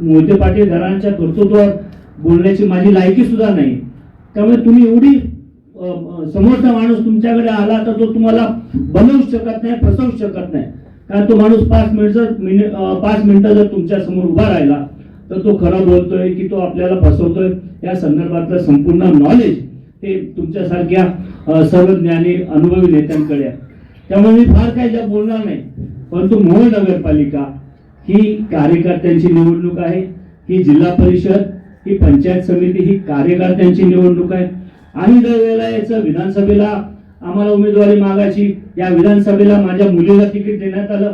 मोहिते पाटील घराण्याच्या कर्तृत्वावर बोलण्याची माझी लायकी सुद्धा नाही. त्यामुळे तुम्ही एवढी समोरचा माणूस तुमच्याकडे आला तर तो तुम्हाला बनवू शकत नाही फसवू शकत नाही. कारण तो माणूस पाच मिनिट मिनिट पाच मिनिटं जर तुमच्यासमोर उभा राहिला तर तो खरं बोलतोय की तो आपल्याला फसवतोय. या संदर्भातलं संपूर्ण नॉलेज हे तुमच्यासारख्या अ, सर्व ज्ञानी अनुभवी नेत्यांकडे आहे. त्यामुळे मी फार काही ज्या बोलणार नाही. परंतु मोहोळ नगरपालिका ही कार्यकर्त्यांची निवडणूक आहे ही जिल्हा परिषद ही पंचायत समिती ही कार्यकर्त्यांची निवडणूक आहे. आम्ही दर वेळेला याचं विधानसभेला आम्हाला उमेदवारी मागायची या विधानसभेला माझ्या मुलीला तिकीट देण्यात आलं.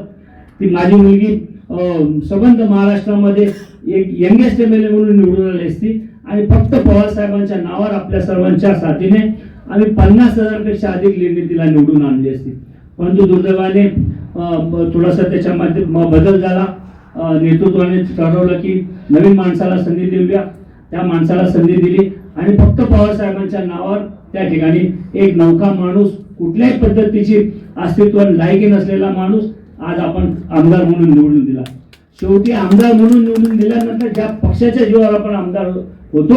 ती माझी मुलगी सबंध संबंध महाराष्ट्रामध्ये एक यंगेस्ट एम एल ए म्हणून निवडून आली असती. आणि फक्त पवारसाहेबांच्या नावावर आपल्या सर्वांच्या साथीने आम्ही पन्नास हजारपेक्षा अधिक लेणी तिला निवडून आणली असती. परंतु दुर्दैवाने थोडासा त्याच्यामध्ये म- बदल झाला. नेतृत्वाने ठरवलं की नवीन माणसाला संधी देऊया त्या माणसाला संधी दिली आणि फक्त पवार साहेबांच्या नावावर त्या ठिकाणी एक नौका माणूस कुठल्याही पद्धतीची अस्तित्व लायकी नसलेला माणूस आज आपण आमदार म्हणून निवडून दिला. शेवटी आमदार म्हणून निवडून दिल्यानंतर ज्या पक्षाच्या जीवावर आपण आमदार होतो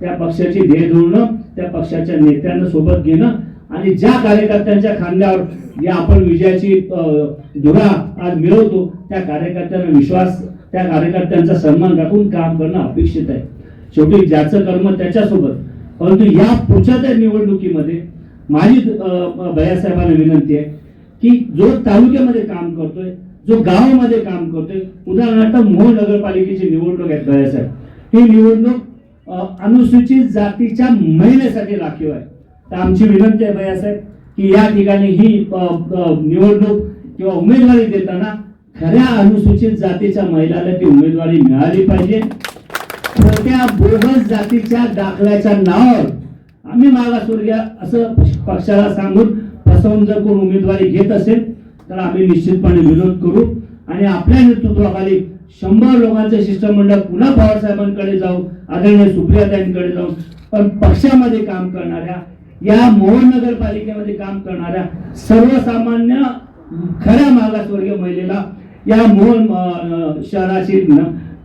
त्या पक्षाची ध्येय धोरणं त्या पक्षाच्या नेत्यांना सोबत घेणं आणि ज्या कार्यकर्त्यांच्या खांद्यावर या आपण विजयाची धुरा आज मिळवतो त्या कार्यकर्त्यांना विश्वास त्या कार्यकर्त्यांचा सन्मान राखून काम करणं अपेक्षित आहे. शेवटी ज्याचं कर्म त्याच्यासोबत परंतु या पुढच्या त्या निवडणुकीमध्ये माझी भैयासाहेबांना विनंती आहे की जो तालुक्यामध्ये काम करतोय जो गावामध्ये काम करतोय उदाहरणार्थ मोहोळ नगरपालिकेची निवडणूक आहे भैयासाहेब. ही निवडणूक अनुसूचित जातीच्या महिलेसाठी राखीव आहे. तर आमची विनंती आहे भैयासाहेब की या ठिकाणी ही निवडणूक किंवा उमेदवारी देताना खऱ्या अनुसूचित जातीच्या महिलाला ती उमेदवारी मिळाली पाहिजे. खोट्या बोगस जातीच्या दाखल्याच्या नावावर आम्ही मागासवर्गीय असं पक्षाला सांगून फसवून जर कोण उमेदवारी घेत असेल तर आम्ही निश्चितपणे विरोध करू. आणि आपल्या नेतृत्वाखाली शंभर लोकांचं शिष्टमंडळ पुन्हा पवार जाऊ आदरणीय सुप्रियाताईंकडे जाऊ पण पक्षामध्ये काम करणाऱ्या या मोहोळ नगरपालिकेमध्ये काम करणाऱ्या सर्वसामान्य खऱ्या मागासवर्गीय महिलेला या मोहोळ शहराची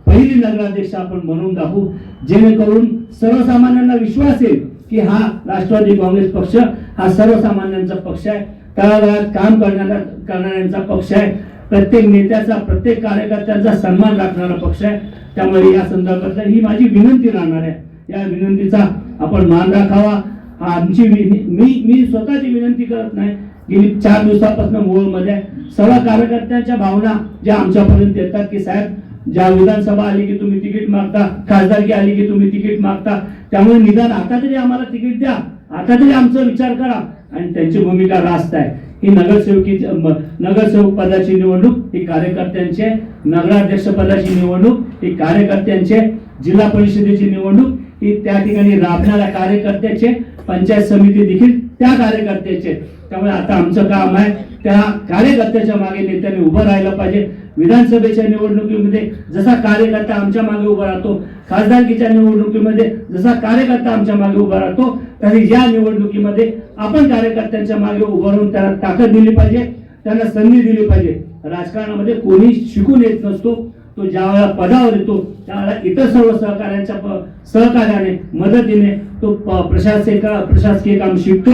पहिली नगराध्यक्ष आपण म्हणून दाखवू जेणेकरून सर्वसामान्यांना विश्वास येईल की हा राष्ट्रवादी काँग्रेस पक्ष हा सर्वसामान्यांचा पक्ष आहे. तळागाळात काम करणाऱ्या करणाऱ्यांचा पक्ष आहे. प्रत्येक नेत्याचा प्रत्येक कार्यकर्त्यांचा सन्मान राखणारा पक्ष आहे. त्यामुळे या संदर्भात ही माझी विनंती राहणार आहे. या विनंतीचा आपण मान राखावा. आमची मी मी स्वतःची विनंती करत नाही गेली चार दिवसापासून मोहोळमध्ये सर्व कार्यकर्त्यांच्या भावना ज्या आमच्यापर्यंत येतात की साहेब ज्या विधानसभा आली की तुम्ही तिकीट मागता खासदारकी आली की तुम्ही तिकीट मागता त्यामुळे निदान आता तरी आम्हाला तिकीट द्या. आता तरी आमचा विचार करा. आणि त्यांची भूमिका रास्त आहे. ही नगरसेवकीची नगरसेवक पदाची निवडणूक ही कार्यकर्त्यांची नगराध्यक्ष पदाची निवडणूक ही कार्यकर्त्यांची आहे जिल्हा परिषदेची निवडणूक ही त्या ठिकाणी राबणाऱ्या कार्यकर्त्याचे पंचायत समिती देखील त्या कार्यकर्त्याचे त्यामुळे आता आमचं काम आहे. त्या कार्यकर्त्याच्या मागे नेत्याने उभं राहिलं पाहिजे. विधानसभेच्या निवडणुकीमध्ये जसा कार्यकर्ता आमच्या मागे उभा राहतो खासदारकीच्या निवडणुकीमध्ये जसा कार्यकर्ता आमच्या मागे उभा राहतो तरी या निवडणुकीमध्ये आपण कार्यकर्त्यांच्या मागे उभं राहून त्यांना ताकद दिली पाहिजे त्यांना संधी दिली पाहिजे. राजकारणामध्ये कोणी शिकून येत नसतो तो ज्या वेळेला पदावर येतो त्यावेळेला इतर सर्व सहकार्यांच्या सहकार्याने मदतीने तो प्रशासक प्रशासकीय काम शिकतो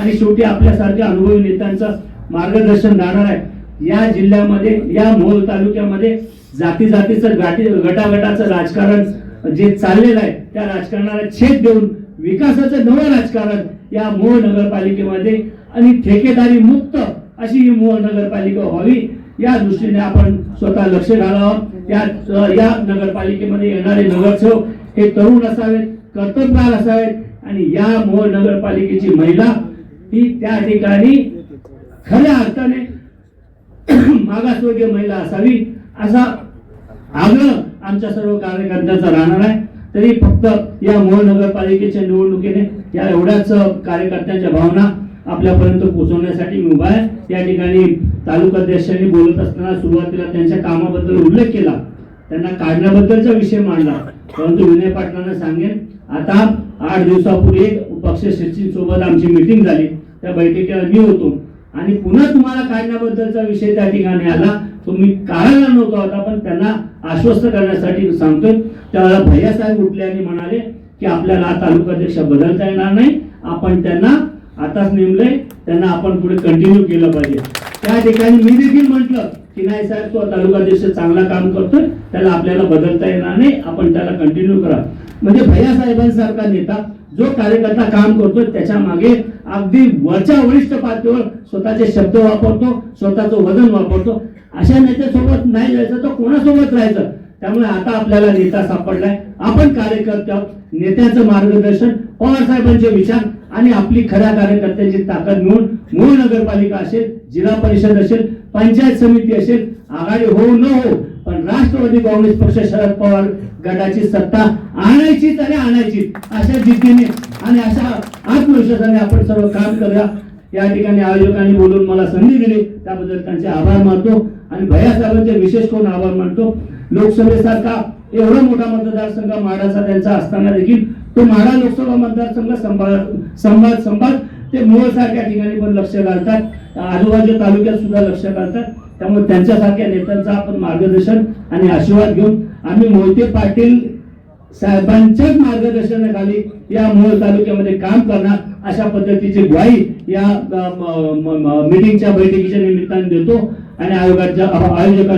आणि शेवटी आपल्यासारख्या अनुभवी नेत्यांचं मार्गदर्शन राहणार आहे. या जिल्ह्यामध्ये या मोहोळ तालुक्यामध्ये जाती जातीचं गाठी गटागटाचं राजकारण जे चाललेलं आहे त्या राजकारणाला छेद देऊन विकासाचं नवं राजकारण या मोहोळ नगरपालिकेमध्ये आणि ठेकेदारी मुक्त अशी ही मोहोळ नगरपालिका व्हावी या दृष्टीने आपण स्वतः लक्ष घालावं. या या नगरपालिकेमध्ये येणारे नगरसेवक हे तरुण असावेत. कर्तव्यवान असावेत. आणि या मोहोळ नगरपालिकेची महिला ही त्या ठिकाणी खऱ्या अर्थाने मागासवर्गीय महिला असावी असा आग्रह आमच्या सर्व कार्यकर्त्यांचा राहणार आहे. तरी फक्त या मोहोळ नगरपालिकेच्या निवडणुकीने या एवढ्याच कार्यकर्त्यांच्या भावना आपल्यापर्यंत पोहोचवण्यासाठी मी उभा आहे. या ठिकाणी तालुकाध्यक्षांनी बोलत असताना सुरुवातीला त्यांच्या कामाबद्दल उल्लेख केला. त्यांना काढण्याबद्दलचा विषय मांडला. परंतु विनय पाटलांना सांगेन आता आठ दिवसापूर्वी पक्ष सोबत आमची मिटिंग झाली. त्या बैठकीला मी होतो. आणि पुन्हा तुम्हाला काढण्याबद्दलचा विषय त्या ठिकाणी आला. तो मी काढायला नव्हता होता पण त्यांना आश्वस्त करण्यासाठी सांगतोय. त्यावेळेला भैयासाहेब उठले आणि म्हणाले की आपल्याला तालुका तालुकाध्यक्ष बदलता येणार नाही. आपण त्यांना आताच नेमलंय. त्यांना आपण पुढे कंटिन्यू केलं पाहिजे. त्या ठिकाणी मी देखील म्हटलं की नाही साहेब तो तालुकाध्यक्ष चांगला काम करतोय. त्याला आपल्याला बदलता येणार नाही. आपण त्याला कंटिन्यू करा. म्हणजे भैया साहेबांसारखा नेता जो कार्यकर्ता काम करतो त्याच्यामागे अगदी वरच्या वरिष्ठ पातळीवर स्वतःचे शब्द वापरतो स्वतःचं वजन वापरतो. अशा नेत्यासोबत नाही जायचं तर कोणासोबत राहायचं? त्यामुळे आता आपल्याला नेता सापडलाय. आपण कार्यकर्ते नेत्याचं मार्गदर्शन पवार साहेबांचे विचार आणि आपली खऱ्या कार्यकर्त्याची ताकद मिळून मूळ नगरपालिका असेल जिल्हा परिषद असेल पंचायत समिती असेल आघाडी हो न हो पण राष्ट्रवादी काँग्रेस पक्ष शरद पवार गटाची सत्ता आणायचीच आणि आणायचीच अशा जिद्दीने आणि अशा आत्मविश्वासाने आपण सर्व काम करूया. या ठिकाणी आयोजकांनी बोलून मला संधी दिली त्याबद्दल त्यांचे आभार मानतो आणि भैया साहेबांचे विशेष करून आभार मानतो? लोकसभेसारखा एवढा मोठा मतदारसंघ माडाचा त्यांचा असताना देखील तो माडा लोकसभा मतदारसंघ संभाळ संभाळ सांभाळ ते मूळसारख्या ठिकाणी पण लक्ष घालतात. आजूबाजू तालुक्यात सुद्धा लक्ष घालतात. त्यामुळे त्यांच्यासारख्या नेत्यांचा आपण मार्गदर्शन आणि आशीर्वाद घेऊन आम्ही मोहिते पाटील साहेबांच्याच मार्गदर्शनाखाली या मोहोळ तालुक्यामध्ये काम करणार अशा पद्धतीची ग्वाही या मिटिंगच्या मीटिंगच्या बैठकीच्या निमित्ताने देतो आणि आयोगाच्या आयोजकांच्या